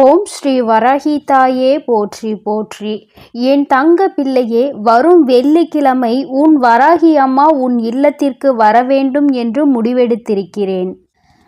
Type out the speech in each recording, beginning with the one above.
ஓம் ஸ்ரீ வராகி தாயே போற்றி போற்றி. என் தங்க பிள்ளையே வரும் வெள்ளிக்கிழமை உன் வராகி அம்மா உன் இல்லத்திற்கு வர வேண்டும் என்று முடிவெடுத்திருக்கிறேன்.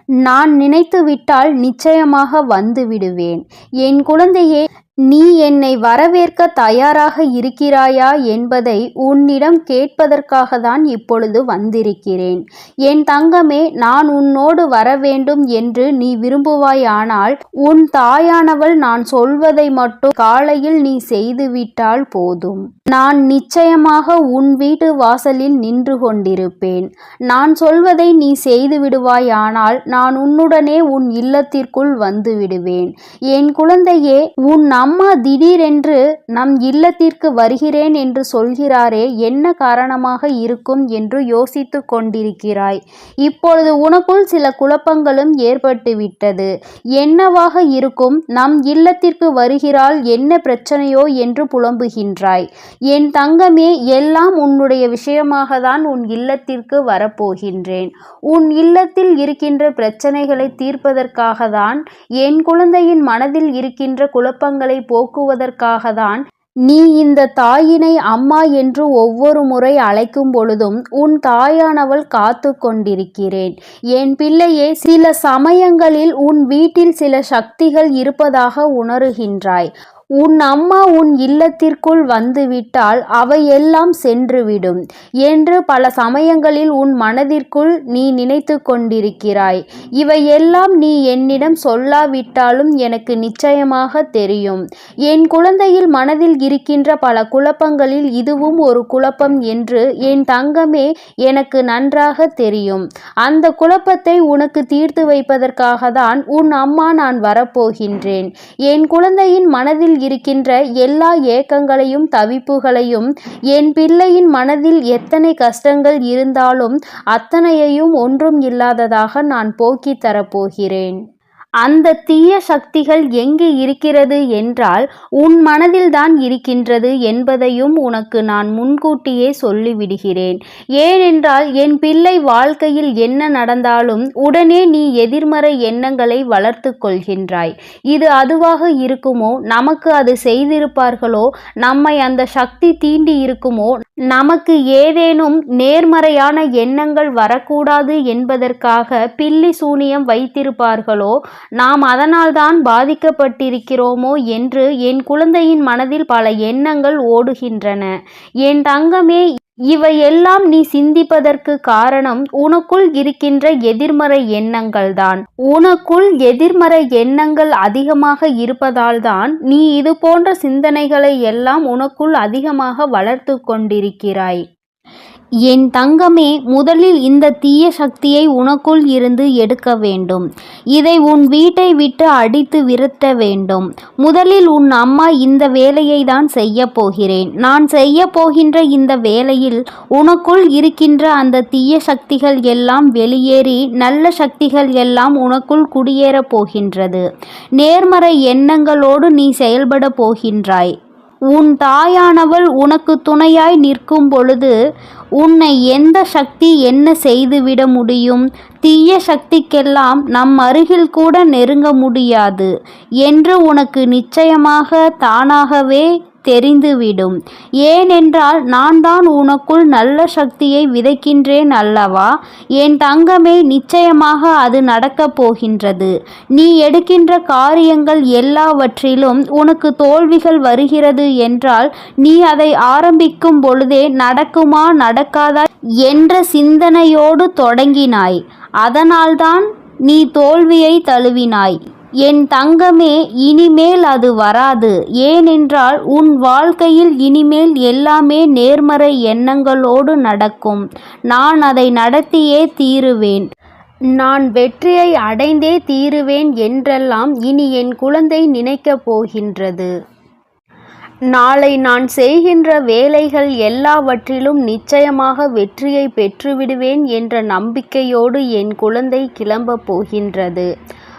நான் நினைத்து விட்டால் நிச்சயமாக வந்து விடுவேன். என் குழந்தையே நீ என்னை வரவேற்க தயாராக இருக்கிறாயா என்பதை உன்னிடம் கேட்பதற்காகத்தான் இப்பொழுது வந்திருக்கிறேன். என் தங்கமே நான் உன்னோடு வர வேண்டும் என்று நீ விரும்புவாயானால் உன் தாயானவள் நான் சொல்வதை மட்டும் காலையில் நீ செய்துவிட்டால் போதும். நான் நிச்சயமாக உன் வீட்டு வாசலில் நின்று கொண்டிருப்பேன். நான் சொல்வதை நீ செய்து விடுவாயானால் நான் உன்னுடனே உன் இல்லத்திற்குள் வந்து விடுவேன். என் குழந்தையே உன் அம்மா திடீரென்று நம் இல்லத்திற்கு வருகிறேன் என்று சொல்கிறாரே என்ன காரணமாக இருக்கும்? என்று யோசித்து கொண்டிருக்கிறாய். இப்பொழுது உனக்குள் சில குழப்பங்களும் ஏற்பட்டுவிட்டது. என்னவாக இருக்கும்? நம் இல்லத்திற்கு வருகிறாள் என்ன பிரச்சனையோ? என்று புலம்புகின்றாய். என் தங்கமே எல்லாம் உன்னுடைய விஷயமாக தான் உன் இல்லத்திற்கு வரப்போகின்றேன். உன் இல்லத்தில் இருக்கின்ற பிரச்சனைகளை தீர்ப்பதற்காக தான் என் குழந்தையின் மனதில் இருக்கின்ற குழப்பங்களை போக்குவதற்காக தான் நீ இந்த தாயினை அம்மா என்று ஒவ்வொரு முறை அழைக்கும் பொழுதும் உன் தாயானவள் காத்து கொண்டிருக்கிறேன் என் பிள்ளையே சில சமயங்களில் உன் வீட்டில் சில சக்திகள் இருப்பதாக உணருகின்றாய். உன் அம்மா உன் இல்லத்திற்குள் வந்துவிட்டால் அவையெல்லாம் சென்றுவிடும் என்று பல சமயங்களில் உன் மனதிற்குள் நீ நினைத்து கொண்டிருக்கிறாய். இவையெல்லாம் நீ என்னிடம் சொல்லாவிட்டாலும் எனக்கு நிச்சயமாக தெரியும். என் குழந்தையில் மனதில் இருக்கின்ற பல குழப்பங்களில் இதுவும் ஒரு குழப்பம் என்று என் தங்கமே எனக்கு நன்றாக தெரியும். அந்த குழப்பத்தை உனக்கு தீர்த்து வைப்பதற்காக தான் உன் அம்மா நான் வரப்போகின்றேன். என் குழந்தையின் மனதில் இருக்கின்ற எல்லா ஏக்கங்களையும் தவிப்புகளையும் என் பிள்ளையின் மனதில் எத்தனை கஷ்டங்கள் இருந்தாலும் அத்தனையையும் ஒன்றும் இல்லாததாக நான் போக்கித் தரப்போகிறேன். அந்த தீய சக்திகள் எங்கே இருக்கிறது என்றால் உன் மனதில்தான் இருக்கின்றது என்பதையும் உனக்கு நான் முன்கூட்டியே சொல்லிவிடுகிறேன். ஏனென்றால் என் பிள்ளை வாழ்க்கையில் என்ன நடந்தாலும் உடனே நீ எதிர்மறை எண்ணங்களை வளர்த்து கொள்கின்றாய். இது அதுவாக இருக்குமோ? நமக்கு அது செய்திருப்பார்களோ? நம்மை அந்த சக்தி தீண்டி இருக்குமோ? நமக்கு ஏதேனும் நேர்மறையான எண்ணங்கள் வரக்கூடாது என்பதற்காக பில்லி சூனியம் வைத்திருப்பார்களோ? நாம் அதனால்தான் பாதிக்கப்பட்டிருக்கிறோமோ என்று என் குழந்தையின் மனதில் பல எண்ணங்கள் ஓடுகின்றன. என் தங்கமே இவையெல்லாம் நீ சிந்திப்பதற்கு காரணம் உனக்குள் இருக்கின்ற எதிர்மறை எண்ணங்கள்தான். உனக்குள் எதிர்மறை எண்ணங்கள் அதிகமாக இருப்பதால்தான் நீ இது போன்ற சிந்தனைகளை எல்லாம் உனக்குள் அதிகமாக வளர்த்து கொண்டிருக்கிறாய். என் தங்கமே முதலில் இந்த தீய சக்தியை உனக்குள் இருந்து எடுக்க வேண்டும். இதை உன் வீட்டை விட்டு அடித்து விரட்ட வேண்டும். முதலில் உன் அம்மா இந்த வேலையை தான் செய்ய போகிறேன். நான் செய்ய போகின்ற இந்த வேலையில் உனக்குள் இருக்கின்ற அந்த தீய சக்திகள் எல்லாம் வெளியேறி நல்ல சக்திகள் எல்லாம் உனக்குள் குடியேறப் போகின்றது. நேர்மறை எண்ணங்களோடு நீ செயல்பட போகின்றாய். உன் தாயானவள் உனக்கு துணையாய் நிற்கும் பொழுது உன்னை எந்த சக்தி என்ன செய்துவிட முடியும்? தீய சக்திக்கெல்லாம் நம் அருகில் கூட நெருங்க முடியாது. என்று உனக்கு நிச்சயமாக தானாகவே தெரிந்துவிடும். ஏனென்றால் நான் தான் உனக்குள் நல்ல சக்தியை விதைக்கின்றேன் அல்லவா? என் தங்கமே நிச்சயமாக அது நடக்கப் போகின்றது. நீ எடுக்கின்ற காரியங்கள் எல்லாவற்றிலும் உனக்கு தோல்விகள் வருகிறது என்றால் நீ அதை ஆரம்பிக்கும் பொழுதே நடக்குமா நடக்காதா என்ற சிந்தனையோடு தொடங்கினாய். அதனால்தான் நீ தோல்வியை தழுவினாய். என் தங்கமே இனிமேல் அது வராது. ஏனென்றால் உன் வாழ்க்கையில் இனிமேல் எல்லாமே நேர்மறை எண்ணங்களோடு நடக்கும். நான் அதை நடத்தியே தீருவேன். நான் வெற்றியை அடைந்தே தீருவேன் என்றெல்லாம் இனி என் குழந்தை நினைக்கப் போகின்றது. நாளை நான் செய்கின்ற வேலைகள் எல்லாவற்றிலும் நிச்சயமாக வெற்றியை பெற்றுவிடுவேன் என்ற நம்பிக்கையோடு என் குழந்தை கிளம்பப் போகின்றது.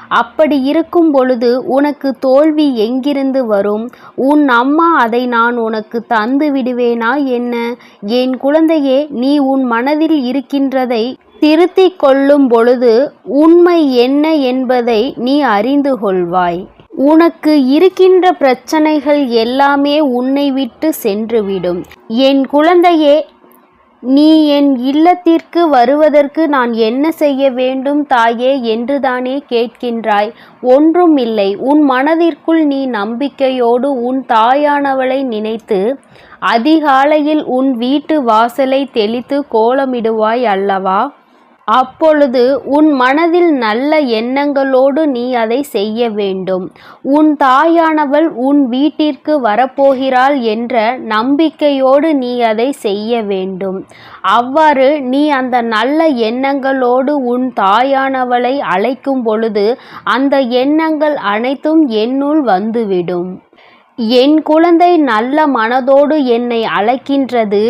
அப்படி இருக்கும் பொழுது உனக்கு தோல்வி எங்கிருந்து வரும்? உன் அம்மா அதை நான் உனக்கு தந்து விடுவேனா என்ன? என் குழந்தையே நீ உன் மனதில் இருக்கின்றதை திருத்திக் கொள்ளும் பொழுது உண்மை என்ன என்பதை நீ அறிந்து கொள்வாய். உனக்கு இருக்கின்ற பிரச்சனைகள் எல்லாமே உன்னை விட்டு சென்றுவிடும். என் குழந்தையே நீ என் இல்லத்திற்கு வருவதற்கு நான் என்ன செய்ய வேண்டும் தாயே என்றுதானே கேட்கின்றாய். ஒன்றும் இல்லை. உன் மனதிற்குள் நீ நம்பிக்கையோடு உன் தாயானவளை நினைத்து அதிகாலையில் உன் வீட்டு வாசலை தெளித்து கோலமிடுவாய் அல்லவா? அப்பொழுது உன் மனதில் நல்ல எண்ணங்களோடு நீ அதை செய்ய வேண்டும். உன் தாயானவள் உன் வீட்டிற்கு வரப்போகிறாள் என்ற நம்பிக்கையோடு நீ அதை செய்ய வேண்டும். அவ்வாறு நீ அந்த நல்ல எண்ணங்களோடு உன் தாயானவளை அழைக்கும் பொழுது அந்த எண்ணங்கள் அனைத்தும் என்னுள் வந்துவிடும். என் குழந்தை நல்ல மனதோடு என்னை அழைக்கின்றது.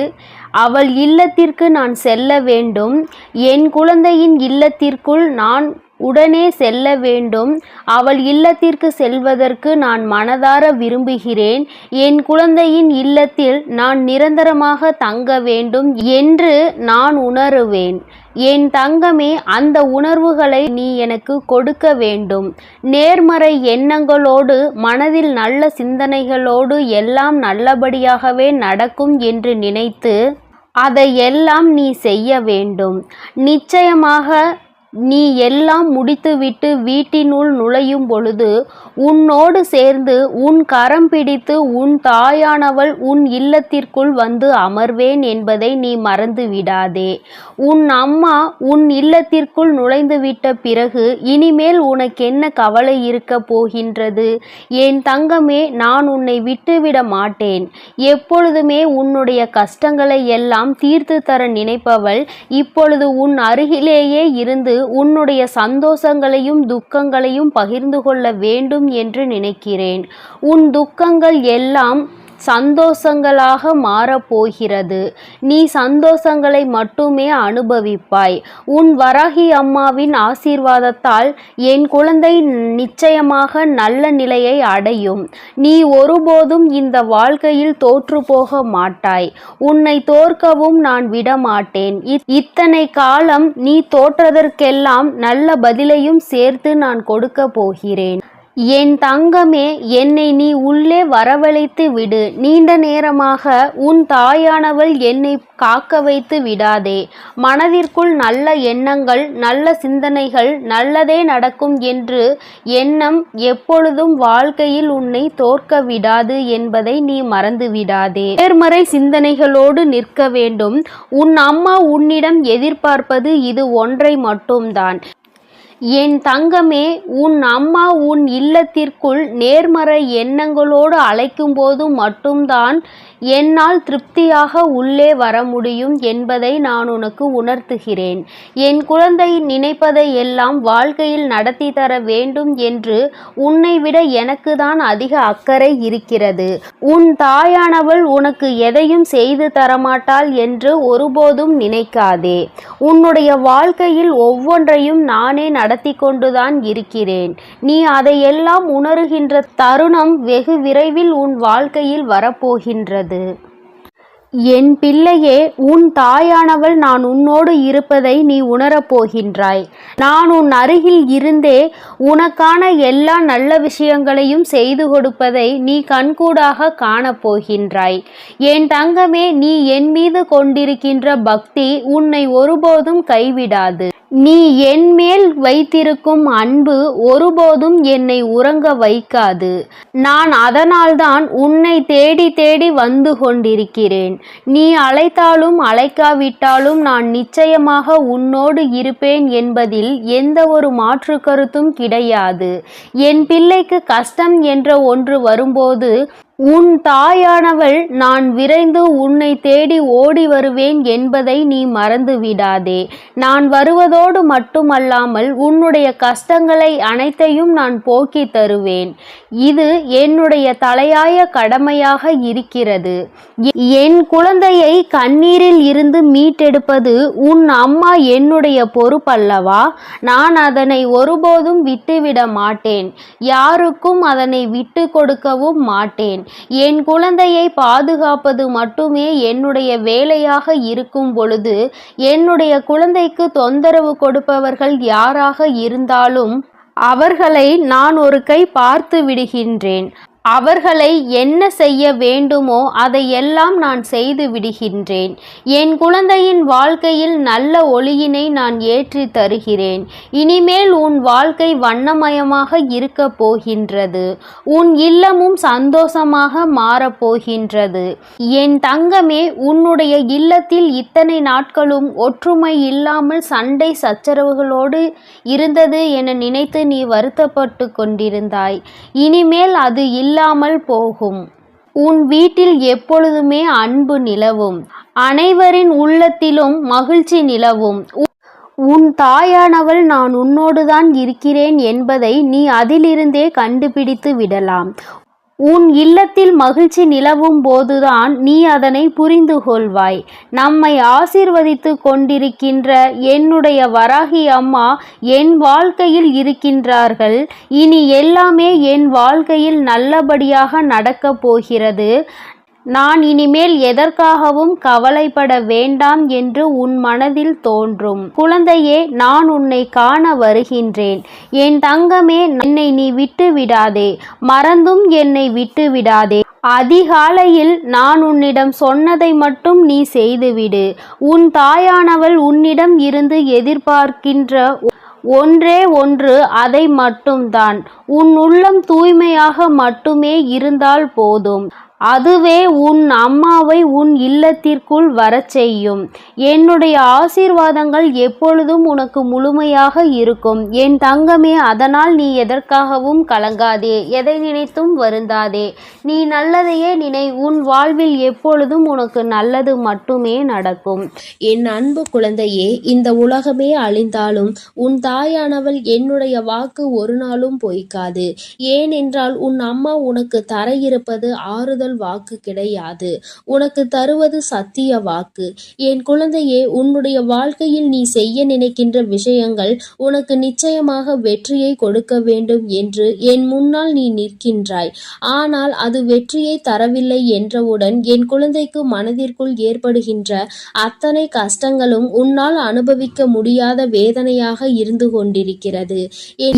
அவள் இல்லத்திற்கு நான் செல்ல வேண்டும். என் குழந்தையின் இல்லத்திற்குள் நான் உடனே செல்ல வேண்டும். அவள் இல்லத்திற்கு செல்வதற்கு நான் மனதார விரும்புகிறேன். என் குழந்தையின் இல்லத்தில் நான் நிரந்தரமாக தங்க வேண்டும் என்று நான் உணருவேன். என் தங்கமே அந்த உணர்வுகளை நீ எனக்கு கொடுக்க வேண்டும். நேர்மறை எண்ணங்களோடு மனதில் நல்ல சிந்தனைகளோடு எல்லாம் நல்லபடியாகவே நடக்கும் என்று நினைத்து அதையெல்லாம் நீ செய்ய வேண்டும். நிச்சயமாக நீ எல்லாம் முடித்துவிட்டு வீட்டினுள் நுழையும் பொழுது உன்னோடு சேர்ந்து உன் கரம் பிடித்து உன் தாயானவள் உன் இல்லத்திற்குள் வந்து அமர்வேன் என்பதை நீ மறந்து விடாதே. உன் அம்மா உன் இல்லத்திற்குள் நுழைந்துவிட்ட பிறகு இனிமேல் உனக்கென்ன கவலை இருக்க போகின்றது? என் தங்கமே நான் உன்னை விட்டுவிட மாட்டேன். எப்பொழுதுமே உன்னுடைய கஷ்டங்களை எல்லாம் தீர்த்து தர நினைப்பவள் இப்பொழுது உன் அருகிலேயே இருந்து உன்னுடைய சந்தோஷங்களையும் துக்கங்களையும் பகிர்ந்து கொள்ள வேண்டும் என்று நினைக்கிறேன். உன் துக்கங்கள் எல்லாம் சந்தோஷங்களாக மாறப்போகிறது. நீ சந்தோஷங்களை மட்டுமே அனுபவிப்பாய். உன் வராகி அம்மாவின் ஆசீர்வாதத்தால் என் குழந்தை நிச்சயமாக நல்ல நிலையை அடையும். நீ ஒருபோதும் இந்த வாழ்க்கையில் தோற்று போக மாட்டாய். உன்னை தோற்கவும் நான் விடமாட்டேன். இத்தனை காலம் நீ தோற்றதற்கெல்லாம் நல்ல பதிலையும் சேர்த்து நான் கொடுக்க போகிறேன். என் தங்கமே என்னை நீ உள்ளே வரவழைத்து விடு. நீண்ட நேரமாக உன் தாயானவள் என்னை காக்க வைத்து விடாதே. மனதிற்குள் நல்ல எண்ணங்கள் நல்ல சிந்தனைகள் நல்லதே நடக்கும் என்று எண்ணம் எப்பொழுதும் வாழ்க்கையில் உன்னை தோற்க விடாது என்பதை நீ மறந்து விடாதே நேர்மறை சிந்தனைகளோடு நிற்க வேண்டும். உன் அம்மா உன்னிடம் எதிர்பார்ப்பது இது ஒன்றை மட்டும்தான். என் தங்கமே உன் அம்மா உன் இல்லத்திற்குள் நேர்மறை எண்ணங்களோடு அழைக்கும்போது மட்டும்தான் என்னால் திருப்தியாக உள்ளே வர முடியும் என்பதை நான் உனக்கு உணர்த்துகிறேன். என் குழந்தை நினைப்பதை எல்லாம் வாழ்க்கையில் நடத்தி தர வேண்டும் என்று உன்னை விட எனக்கு தான் அதிக அக்கறை இருக்கிறது. உன் தாயானவள் உனக்கு எதையும் செய்து தரமாட்டாள் என்று ஒருபோதும் நினைக்காதே. உன்னுடைய வாழ்க்கையில் ஒவ்வொன்றையும் நானே நடத்தி கொண்டுதான் இருக்கிறேன். நீ அதையெல்லாம் உணருகின்ற தருணம் வெகு விரைவில் உன் வாழ்க்கையில் வரப்போகின்றது. என் பிள்ளையே உன் தாயானவள் நான் உன்னோடு இருப்பதை நீ உணரப் போகின்றாய். நான் உன் அருகில் இருந்தே உனக்கான எல்லா நல்ல விஷயங்களையும் செய்து கொடுப்பதை நீ கண்கூடாக காணப்போகின்றாய் என் தங்கமே நீ என் மீது கொண்டிருக்கின்ற பக்தி உன்னை ஒருபோதும் கைவிடாது. நீ என் மேல் வைத்திருக்கும் அன்பு ஒருபோதும் என்னை உறங்க வைக்காது. நான் அதனால்தான் உன்னை தேடி தேடி வந்து கொண்டிருக்கிறேன். நீ அழைத்தாலும் அழைக்காவிட்டாலும் நான் நிச்சயமாக உன்னோடு இருப்பேன் என்பதில் எந்த ஒரு மாற்று கருத்தும் கிடையாது. என் பிள்ளைக்கு கஷ்டம் என்ற ஒன்று வரும்போது உன் தாயானவள் நான் விரைந்து உன்னை தேடி ஓடி வருவேன் என்பதை நீ மறந்து விடாதே நான் வருவதோடு மட்டுமல்லாமல் உன்னுடைய கஷ்டங்களை அனைத்தையும் நான் போக்கி தருவேன். இது என்னுடைய தலையாய கடமையாக இருக்கிறது. என் குழந்தையை கண்ணீரில் இருந்து மீட்டெடுப்பது உன் அம்மா என்னுடைய பொறுப்பல்லவா? நான் அதனை ஒருபோதும் விட்டுவிட மாட்டேன். யாருக்கும் அதனை விட்டு கொடுக்கவும் மாட்டேன். என் குழந்தையை பாதுகாப்பது மட்டுமே என்னுடைய வேலையாக இருக்கும் பொழுது என்னுடைய குழந்தைக்கு தொந்தரவு கொடுப்பவர்கள் யாராக இருந்தாலும் அவர்களை நான் ஒரு கை பார்த்து விடுகின்றேன். அவர்களை என்ன செய்ய வேண்டுமோ அதையெல்லாம் நான் செய்து விடுகின்றேன். என் குழந்தையின் வாழ்க்கையில் நல்ல ஒளியினை நான் ஏற்றி தருகிறேன். இனிமேல் உன் வாழ்க்கை வண்ணமயமாக இருக்கப் போகின்றது. உன் இல்லமும் சந்தோஷமாக மாறப்போகின்றது என் தங்கமே உன்னுடைய இல்லத்தில் இத்தனை நாட்களும் ஒற்றுமை இல்லாமல் சண்டை சச்சரவுகளோடு இருந்தது என நினைத்து நீ வருத்தப்பட்டு கொண்டிருந்தாய். இனிமேல் அது இல்லாமல் போகும். உன் வீட்டில் எப்பொழுதுமே அன்பு நிலவும். அனைவரின் உள்ளத்திலும் மகிழ்ச்சி நிலவும். உன் தாயானவள் நான் உன்னோடுதான் இருக்கிறேன் என்பதை நீ அதிலிருந்தே கண்டுபிடித்து விடலாம். உன் இல்லத்தில் மகிழ்ச்சி நிலவும் போதுதான் நீ அதனை புரிந்து கொள்வாய். நம்மை ஆசீர்வதித்து கொண்டிருக்கின்ற என்னுடைய வராகி அம்மா என் வாழ்க்கையில் இருக்கின்றார்கள். இனி எல்லாமே என் வாழ்க்கையில் நல்லபடியாக நடக்கப் போகிறது. நான் இனிமேல் எதற்காகவும் கவலைப்பட வேண்டாம் என்று உன் மனதில் தோன்றும். குழந்தையே நான் உன்னை காண வருகின்றேன். என் தங்கமே என்னை நீ விட்டு விடாதே மறந்தும் என்னை விட்டு விடாதே அதிகாலையில் நான் உன்னிடம் சொன்னதை மட்டும் நீ செய்துவிடு. உன் தாயானவள் உன்னிடம் இருந்து எதிர்பார்க்கின்ற ஒன்றே ஒன்று அதை மட்டும்தான். உன் உள்ளம் தூய்மையாக மட்டுமே இருந்தால் போதும். அதுவே உன் அம்மாவை உன் இல்லத்திற்குள் வரச் செய்யும். என்னுடைய ஆசீர்வாதங்கள் எப்பொழுதும் உனக்கு முழுமையாக இருக்கும். என் தங்கமே அதனால் நீ எதற்காகவும் கலங்காதே. எதை நினைத்தும் வருந்தாதே. நீ நல்லதையே நினை உன் வாழ்வில் எப்பொழுதும் உனக்கு நல்லது மட்டுமே நடக்கும். என் அன்பு குழந்தையே இந்த உலகமே அழிந்தாலும் உன் தாயானவள் என்னுடைய வாக்கு ஒரு நாளும் பொய்க்காது. ஏனென்றால் உன் அம்மா உனக்கு தர இருப்பது ஆறுதல் வாக்கு கிடையாது. உனக்கு தருவது சத்திய வாக்கு. என் குழந்தையே உன்னுடைய வாழ்க்கையில் நீ செய்ய நினைக்கின்ற விஷயங்கள் உனக்கு நிச்சயமாக வெற்றியை கொடுக்க வேண்டும் என்று என் முன்னால் நீ நிற்கின்றாய். ஆனால் அது வெற்றியை தரவில்லை என்றவுடன் என் குழந்தைக்கு மனதிற்குள் ஏற்படுகின்ற அத்தனை கஷ்டங்களும் உன்னால் அனுபவிக்க முடியாத வேதனையாக இருந்து கொண்டிருக்கிறது.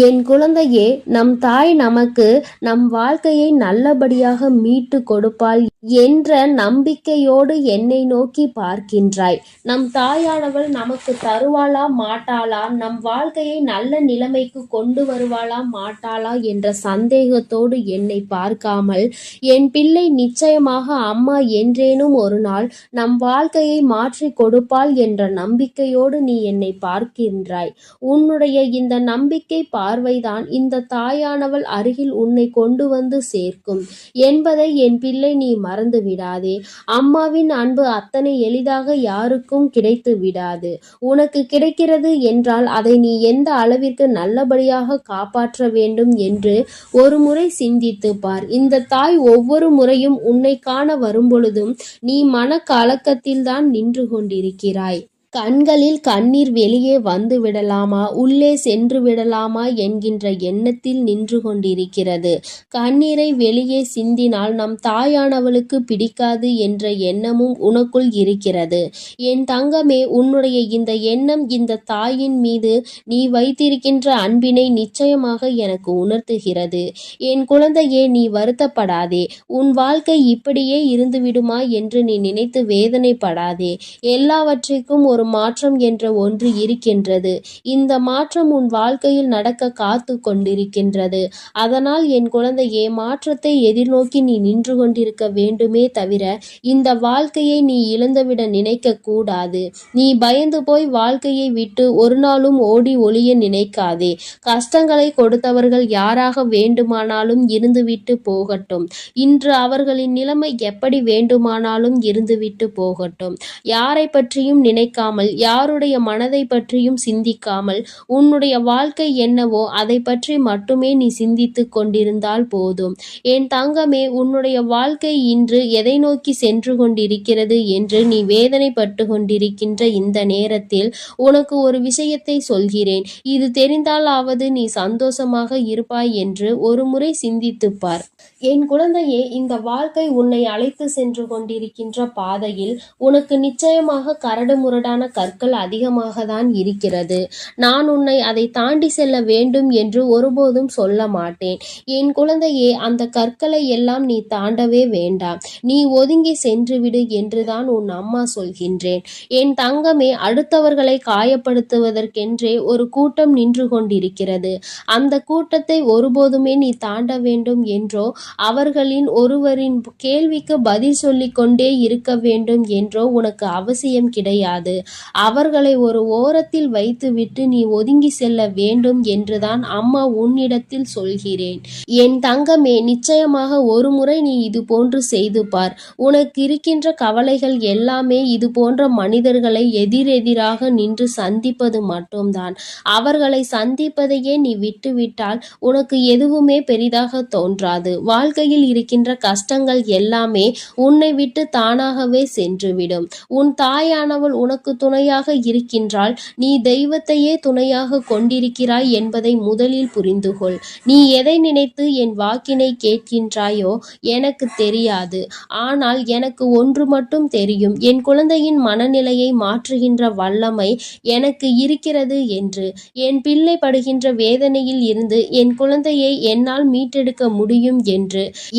என் குழந்தையே நம் தாய் நமக்கு நம் வாழ்க்கையை நல்லபடியாக மீட்டு கொடுப்பாள் என்ற நம்பிக்கையோடு என்னை நோக்கி பார்க்கின்றாய். நம் தாயானவள் நமக்கு தருவாளா மாட்டாளா? நம் வாழ்க்கையை நல்ல நிலைமைக்கு கொண்டு வருவாளா மாட்டாளா என்ற சந்தேகத்தோடு என்னை பார்க்காமல் என் பிள்ளை நிச்சயமாக அம்மா என்றேனும் ஒரு நாள் நம் வாழ்க்கையை மாற்றி கொடுப்பாள் என்ற நம்பிக்கையோடு நீ என்னை பார்க்கின்றாய். உன்னுடைய இந்த நம்பிக்கை பார்வைதான் இந்த தாயானவள் அருகில் உன்னை கொண்டு வந்து சேர்க்கும் என்பதை என் பிள்ளை நீ மறந்து விடாதே. அம்மாவின் அன்பு அத்தனை எளிதாக யாருக்கும் கிடைத்து விடாது. உனக்கு கிடைக்கிறது என்றால் அதை நீ எந்த அளவிற்கு நல்லபடியாக காப்பாற்ற வேண்டும் என்று ஒரு முறை சிந்தித்து பார். இந்த தாய் ஒவ்வொரு முறையும் உன்னை காண வரும்பொழுதும் நீ மன கலக்கத்தில்தான் நின்று கொண்டிருக்கிறாய். கண்களில் கண்ணீர் வெளியே வந்து விடலாமா? உள்ளே சென்று விடலாமா? என்கின்ற எண்ணத்தில் நின்று கொண்டிருக்கிறது. கண்ணீரை வெளியே சிந்தினால் நம் தாயானவளுக்கு பிடிக்காது என்ற எண்ணமும் உனக்குள் இருக்கிறது. என் தங்கமே உன்னுடைய இந்த எண்ணம் இந்த தாயின் மீது நீ வைத்திருக்கின்ற அன்பினை நிச்சயமாக எனக்கு உணர்த்துகிறது. என் குழந்தையே நீ வருத்தப்படாதே. உன் வாழ்க்கை இப்படியே இருந்துவிடுமா என்று நீ நினைத்து வேதனைப்படாதே. எல்லாவற்றிற்கும் ஒரு மாற்றம் என்ற ஒன்று இருக்கின்றது. இந்த மாற்றம் உன் வாழ்க்கையில் நடக்க காத்து கொண்டிருக்கின்றது. அதனால் என் குழந்தை மாற்றத்தை எதிர்நோக்கி நீ நின்று கொண்டிருக்க வேண்டுமே தவிர இந்த வாழ்க்கையை நீ இழந்துவிட நினைக்க கூடாது. நீ பயந்து போய் வாழ்க்கையை விட்டு ஒரு நாளும் ஓடி ஒளிய நினைக்காதே. கஷ்டங்களை கொடுத்தவர்கள் யாராக வேண்டுமானாலும் இருந்துவிட்டு போகட்டும். இன்று அவர்களின் நிலைமை எப்படி வேண்டுமானாலும் இருந்துவிட்டு போகட்டும். யாரை பற்றியும் நினைக்காம நினைக்காமல் யாருடைய மனதை பற்றியும் சிந்திக்காமல் உன்னுடைய வாழ்க்கை என்னவோ அதை பற்றி மட்டுமே நீ சிந்தித்து கொண்டிருந்தால் போதும். என் தங்கமே உன்னுடைய வாழ்க்கை இன்று எதை நோக்கி சென்று கொண்டிருக்கிறது என்று நீ வேதனைப்பட்டு கொண்டிருக்கின்ற இந்த நேரத்தில் உனக்கு ஒரு விஷயத்தை சொல்கிறேன். இது தெரிந்தாலாவது நீ சந்தோஷமாக இருப்பாய் என்று ஒரு முறை சிந்தித்துப்பார் என் குழந்தையே இந்த வாழ்க்கை உன்னை அழைத்து சென்று கொண்டிருக்கின்ற பாதையில் உனக்கு நிச்சயமாக கரடு முரடான கற்கள் அதிகமாக தான் இருக்கிறது. நான் உன்னை அதை தாண்டி செல்ல வேண்டும் என்று ஒருபோதும் சொல்ல மாட்டேன். என் குழந்தையே அந்த கற்களை எல்லாம் நீ தாண்டவே வேண்டாம். நீ ஒதுங்கி சென்றுவிடு என்றுதான் உன் அம்மா சொல்கின்றேன். என் தங்கமே அடுத்தவர்களை காயப்படுத்துவதற்கென்றே ஒரு கூட்டம் நின்று கொண்டிருக்கிறது. அந்த கூட்டத்தை ஒருபோதுமே நீ தாண்ட வேண்டும் என்றோ அவர்களின் ஒருவரின் கேள்விக்கு பதில் சொல்லிக் கொண்டே இருக்க வேண்டும் என்றோ உனக்கு அவசியம் கிடையாது. அவர்களை ஒரு ஓரத்தில் வைத்துவிட்டு நீ ஒதுங்கி செல்ல வேண்டும் என்றுதான் அம்மா உன்னிடத்தில் சொல்கிறேன். என் தங்கமே நிச்சயமாக ஒரு முறை நீ இது போன்று செய்து பார். உனக்கு இருக்கின்ற கவலைகள் எல்லாமே இது போன்ற மனிதர்களை எதிரெதிராக நின்று சந்திப்பது மட்டும்தான். அவர்களை சந்திப்பதையே நீ விட்டுவிட்டால் உனக்கு எதுவுமே பெரிதாக தோன்றாது. வாழ்க்கையில் இருக்கின்ற கஷ்டங்கள் எல்லாமே உன்னை விட்டு தானாகவே சென்றுவிடும். உன் தாயானவள் உனக்கு துணையாக இருக்கின்றாள். நீ தெய்வத்தையே துணையாக கொண்டிருக்கிறாய் என்பதை முதலில் புரிந்துகொள். நீ எதை நினைத்து என் வாக்கினை கேட்கின்றாயோ எனக்கு தெரியாது. ஆனால் எனக்கு ஒன்று மட்டும் தெரியும். என் குழந்தையின் மனநிலையை மாற்றுகின்ற வல்லமை எனக்கு இருக்கிறது என்று. என் பிள்ளை படுகின்ற வேதனையில் இருந்து என் குழந்தையை என்னால் மீட்டெடுக்க முடியும் என்று.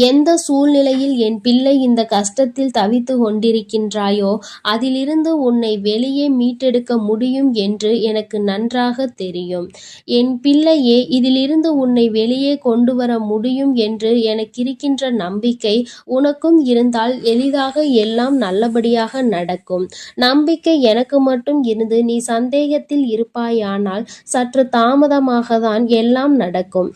எந்த சூழ்நிலையில் என் பிள்ளை இந்த கஷ்டத்தில் தவித்து கொண்டிருக்கின்றாயோ அதிலிருந்து உன்னை வெளியே மீட்டெடுக்க முடியும் என்று எனக்கு நன்றாக தெரியும். என் பிள்ளையே இதிலிருந்து உன்னை வெளியே கொண்டு வர முடியும் என்று எனக்கு இருக்கின்ற நம்பிக்கை உனக்கும் இருந்தால் எளிதாக எல்லாம் நல்லபடியாக நடக்கும். நம்பிக்கை எனக்கு மட்டும் இருந்து நீ சந்தேகத்தில் இருப்பாயானால் சற்று தாமதமாக தான் எல்லாம் நடக்கும்.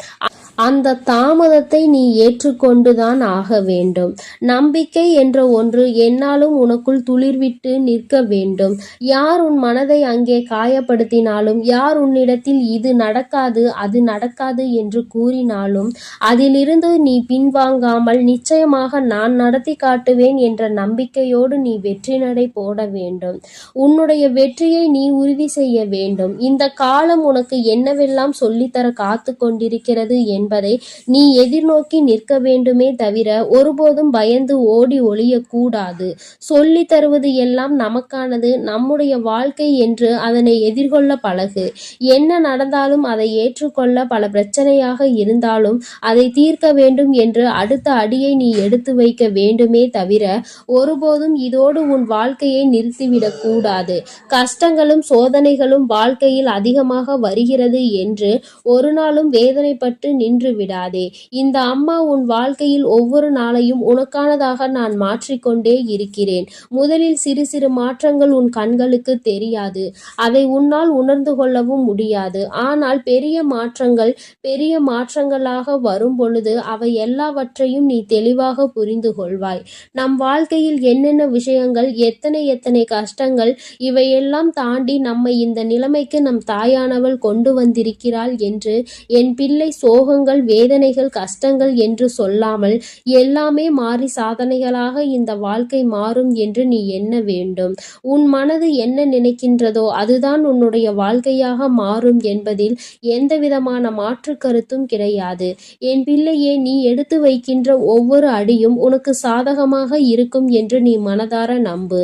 அந்த தாமதத்தை நீ ஏற்று ஏற்றுக்கொண்டுதான் ஆக வேண்டும். நம்பிக்கை என்ற ஒன்று என்னாலும் உனக்குள் துளிர்விட்டு நிற்க வேண்டும். யார் உன் மனதை அங்கே காயப்படுத்தினாலும் யார் உன்னிடத்தில் இது நடக்காது அது நடக்காது என்று கூறினாலும் அதிலிருந்து நீ பின்வாங்காமல் நிச்சயமாக நான் நடத்தி காட்டுவேன் என்ற நம்பிக்கையோடு நீ வெற்றி நடை போட வேண்டும். உன்னுடைய வெற்றியை நீ உறுதி செய்ய வேண்டும். இந்த காலம் உனக்கு என்னவெல்லாம் சொல்லித்தர காத்து கொண்டிருக்கிறது என்பதை நீ எதிர்நோக்கி நிற்க வேண்டுமே தவிர ஒருபோதும் பயந்து ஓடி ஒளியக்கூடாது சொல்லி தருவது எல்லாம் நமக்கானது நம்முடைய வாழ்க்கை என்று அதனை எதிர்கொள்ள பழகு. என்ன நடந்தாலும் அதை ஏற்றுக்கொள்ள பல பிரச்சனையாக இருந்தாலும் அதை தீர்க்க வேண்டும் என்று அடுத்த அடியை நீ எடுத்து வைக்க வேண்டுமே தவிர ஒருபோதும் இதோடு உன் வாழ்க்கையை நிறுத்திவிடக் கூடாது. கஷ்டங்களும் சோதனைகளும் வாழ்க்கையில் அதிகமாக வருகிறது என்று ஒரு நாளும் வேதனைப்பட்டு நின்று விடாதே. இந்த அம்மா உன் வாழ்க்கையில் ஒவ்வொரு நாளையும் உனக்கானதாக நான் மாற்றிக்கொண்டே இருக்கிறேன். முதலில் சிறு சிறு மாற்றங்கள் உன் கண்களுக்கு தெரியாது. அதை உன்னால் உணர்ந்து கொள்ளவும் முடியாது. ஆனால் பெரிய மாற்றங்கள் பெரிய மாற்றங்களாக வரும் பொழுது அவை எல்லாவற்றையும் நீ தெளிவாக புரிந்து கொள்வாய் நம் வாழ்க்கையில் என்னென்ன விஷயங்கள் எத்தனை எத்தனை கஷ்டங்கள் இவையெல்லாம் தாண்டி நம்மை இந்த நிலைமைக்கு நம் தாயானவள் கொண்டு வந்திருக்கிறாள் என்று என் பிள்ளை சோகங்கள் வேதனைகள் கஷ்டங்கள் என்று சொல்லாமல் எல்லாமே மாறி சாதனைகளாக இந்த வாழ்க்கை மாறும் என்று நீ எண்ண வேண்டும். உன் மனது என்ன நினைக்கின்றதோ அதுதான் உன்னுடைய வாழ்க்கையாக மாறும் என்பதில் எந்தவிதமான மாற்று கருத்தும் கிடையாது. என் பிள்ளையே நீ எடுத்து வைக்கின்ற ஒவ்வொரு அடியும் உனக்கு சாதகமாக இருக்கும் என்று நீ மனதார நம்பு.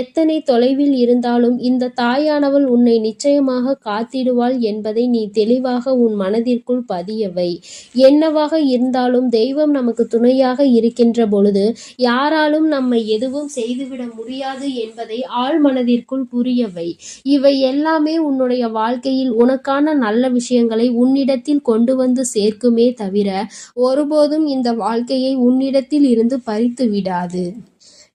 எத்தனை தொலைவில் இருந்தாலும் இந்த தாயானவள் உன்னை நிச்சயமாக காத்திடுவாள் என்பதை நீ தெளிவாக உன் மனதிற்குள் பதியவை. என்னவாக இருந்தாலும் தெய்வம் நமக்கு துணையாக இருக்கின்ற பொழுது யாராலும் நம்மை எதுவும் செய்துவிட முடியாது என்பதை ஆழ் மனதிற்குள் புரியவை. இவை எல்லாமே உன்னுடைய வாழ்க்கையில் உனக்கான நல்ல விஷயங்களை உன்னிடத்தில் கொண்டு வந்து சேர்க்குமே தவிர ஒருபோதும் இந்த வாழ்க்கையை உன்னிடத்தில் இருந்து பறித்து விடாது.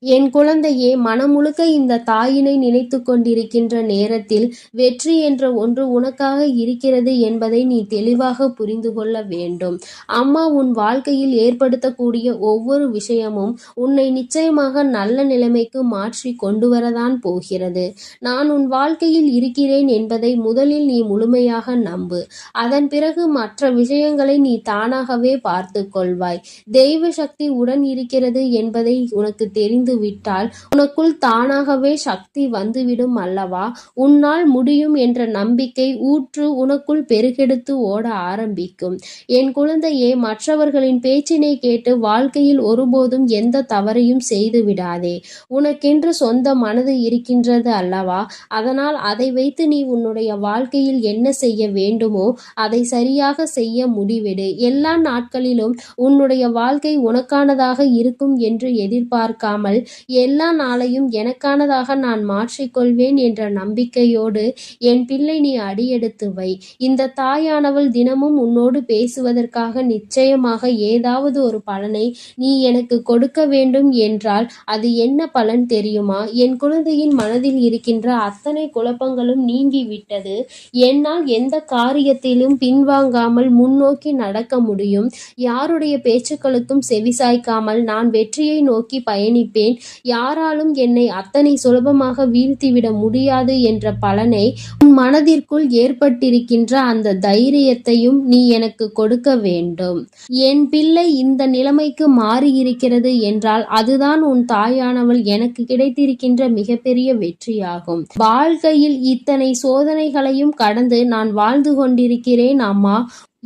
என் குழந்தையே மனமுழுக்க இந்த தாயினை நினைத்து கொண்டிருக்கின்ற நேரத்தில் வெற்றி என்ற ஒன்று உனக்காக இருக்கிறது என்பதை நீ தெளிவாக புரிந்து கொள்ள வேண்டும். அம்மா உன் வாழ்க்கையில் ஏற்படுத்தக்கூடிய ஒவ்வொரு விஷயமும் உன்னை நிச்சயமாக நல்ல நிலைமைக்கு மாற்றி கொண்டு வரதான் போகிறது. நான் உன் வாழ்க்கையில் இருக்கிறேன் என்பதை முதலில் நீ முழுமையாக நம்பு. அதன் பிறகு மற்ற விஷயங்களை நீ தானாகவே பார்த்து கொள்வாய். தெய்வ சக்தி உடன் இருக்கிறது என்பதை உனக்கு தெரிந்து அறிந்து விட்டால் உனக்குள் தானாகவே சக்தி வந்துவிடும் அல்லவா? உன்னால் முடியும் என்ற நம்பிக்கை ஊற்று உனக்குள் பெருகெடுத்து ஓட ஆரம்பிக்கும். என் குழந்தையே மற்றவர்களின் பேச்சினை கேட்டு வாழ்க்கையில் ஒருபோதும் எந்த தவறையும் செய்து விடாதே. உனக்கென்று சொந்த மனது இருக்கின்றது அல்லவா? அதனால் அதை வைத்து நீ உன்னுடைய வாழ்க்கையில் என்ன செய்ய வேண்டுமோ அதை சரியாக செய்ய முடிவிடு. எல்லா நாட்களிலும் உன்னுடைய வாழ்க்கை உனக்கானதாக இருக்கும் என்று எதிர்பார்க்காமல் எல்லா நாளையும் எனக்கானதாக நான் மாற்றிக்கொள்வேன் என்ற நம்பிக்கையோடு என் பிள்ளை நீ அடியெடுத்து வை. இந்த தாயானவள் தினமும் உன்னோடு பேசுவதற்காக நிச்சயமாக ஏதாவது ஒரு பலனை நீ எனக்கு கொடுக்க வேண்டும் என்றால் அது என்ன பலன் தெரியுமா? என் குழந்தையின் மனதில் இருக்கின்ற அத்தனை குழப்பங்களும் நீங்கிவிட்டது என்னால் எந்த காரியத்திலும் பின்வாங்காமல் முன்னோக்கி நடக்க முடியும். யாருடைய பேச்சுக்களுக்கும் செவிசாய்க்காமல் நான் வெற்றியை நோக்கி பயணிப்பேன். யாராலும் என்னை அத்தனை சுலபமாக வீழ்த்திவிட முடியாது என்ற பலனை உன் மனதிற்குள் ஏற்பட்டிருக்கின்ற அந்த தைரியத்தையும் நீ எனக்கு கொடுக்க வேண்டும். என் பிள்ளை இந்த நிலைமைக்கு மாறியிருக்கிறது என்றால் அதுதான் உன் தாயானவள் எனக்கு கிடைத்திருக்கின்ற மிகப்பெரிய வெற்றியாகும். வாழ்க்கையில் இத்தனை சோதனைகளையும் கடந்து நான் வாழ்ந்து கொண்டிருக்கிறேன் அம்மா.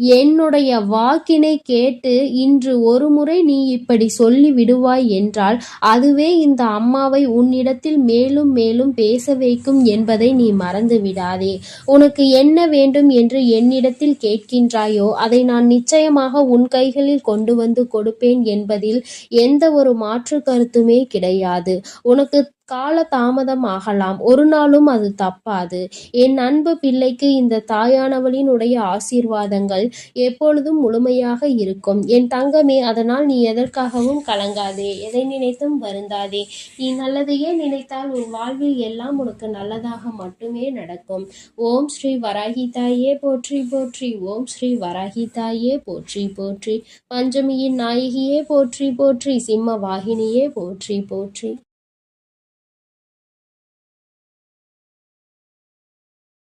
என்னுடைய வாக்கினை கேட்டு இன்று ஒருமுறை நீ இப்படி சொல்லி விடுவாய் என்றால் அதுவே இந்த அம்மாவை உன்னிடத்தில் மேலும் மேலும் பேச வைக்கும் என்பதை நீ மறந்து விடாதே. உனக்கு என்ன வேண்டும் என்று என்னிடத்தில் கேட்கின்றாயோ அதை நான் நிச்சயமாக உன் கைகளில் கொண்டு வந்து கொடுப்பேன் என்பதில் எந்த ஒரு மாற்று கருத்துமே கிடையாது. உனக்கு கால தாமதம் ஆகலாம் ஒரு நாளும் அது தப்பாது. என் அன்பு பிள்ளைக்கு இந்த தாயானவளினுடைய ஆசீர்வாதங்கள் எப்பொழுதும் முழுமையாக இருக்கும். என் தங்கமே அதனால் நீ எதற்காகவும் கலங்காதே. எதை நினைத்தும் வருந்தாதே. நீ நல்லதையே நினைத்தால் உன் வாழ்வில் எல்லாம் உனக்கு நல்லதாக மட்டுமே நடக்கும். ஓம் ஸ்ரீ வராகி தாயே போற்றி போற்றி. ஓம் ஸ்ரீ வராகி தாயே போற்றி போற்றி. பஞ்சமியின் நாயகியே போற்றி போற்றி. சிம்ம வாகினியே போற்றி போற்றி.